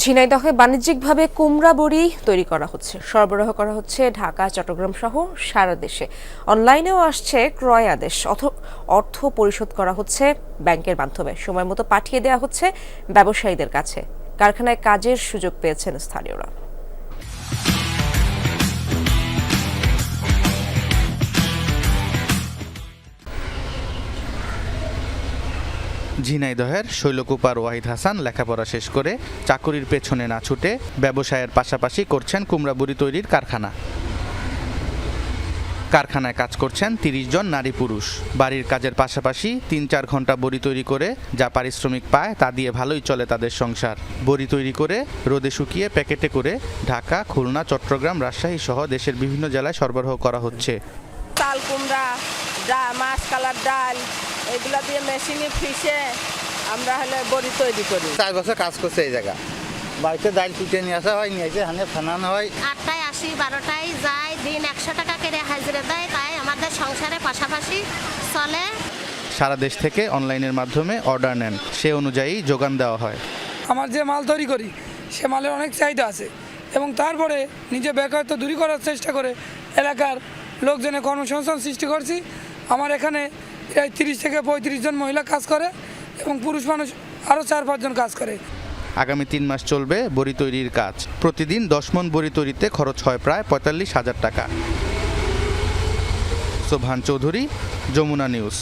ঝিনাইদহে বাণিজ্যিকভাবে কুমড়া বড়ি তৈরি করা হচ্ছে। সরবরাহ করা হচ্ছে ঢাকা, চট্টগ্রাম সহ সারা দেশে। অনলাইনেও আসছে ক্রয় আদেশ। অর্থ পরিশোধ করা হচ্ছে ব্যাংকের মাধ্যমে। সময় মতো পাঠিয়ে দেওয়া হচ্ছে ব্যবসায়ীদের কাছে। কারখানায় কাজের সুযোগ পেয়েছেন স্থানীয়রা। ঝিনাইদহের শৈলকুপার ওয়াহিদ হাসান লেখাপড়া শেষ করে চাকুরির পেছনে না ছুটে ব্যবসায়ের পাশাপাশি করছেন কুমড়াবুড়ি তৈরির কারখানা। কারখানায় কাজ করছেন তিরিশ জন নারী পুরুষ। বাড়ির কাজের পাশাপাশি তিন চার ঘণ্টা বড়ি তৈরি করে যা পারিশ্রমিক পায় তা দিয়ে ভালোই চলে তাদের সংসার। বড়ি তৈরি করে রোদে শুকিয়ে প্যাকেটে করে ঢাকা, খুলনা, চট্টগ্রাম, রাজশাহী সহ দেশের বিভিন্ন জেলায় সরবরাহ করা হচ্ছে। চাল কুমড়া মাছ কালার ডাল এগুলা দিয়ে মেশিনে ফিসে আমরা হলে বড়ি তৈরি করি। চার বছর কাজ করছে এই জায়গা। বাড়িতে ডাল কুটে নিয়ে আসা হয় নিয়ে এসে হানে ফানানো হয়। আটটায় আসি বারোটায় যায় দিন একশো টাকা করে হাজিরা দেয় তাই আমাদের সংসারে পাশাপাশি চলে। সারা দেশ থেকে অনলাইনের মাধ্যমে অর্ডার নেন সে অনুযায়ী যোগান দেওয়া হয়। আমার যে মাল তৈরি করি সে মালের অনেক চাহিদা আছে এবং তারপরে নিজে বেকারত্ব দূরী করার চেষ্টা করে এলাকার লোকজনে কর্মসংস্থান সৃষ্টি করছি। আমার এখানে তিরিশ থেকে পঁয়ত্রিশ জন মহিলা কাজ করে এবং পুরুষ মানুষ আরও চার পাঁচজন কাজ করে। আগামী তিন মাস চলবে বড়ি তৈরির কাজ। প্রতিদিন দশ মন বড়ি তৈরিতে খরচ হয় প্রায় পঁয়তাল্লিশ হাজার টাকা। সোভান চৌধুরী, যমুনা নিউজ।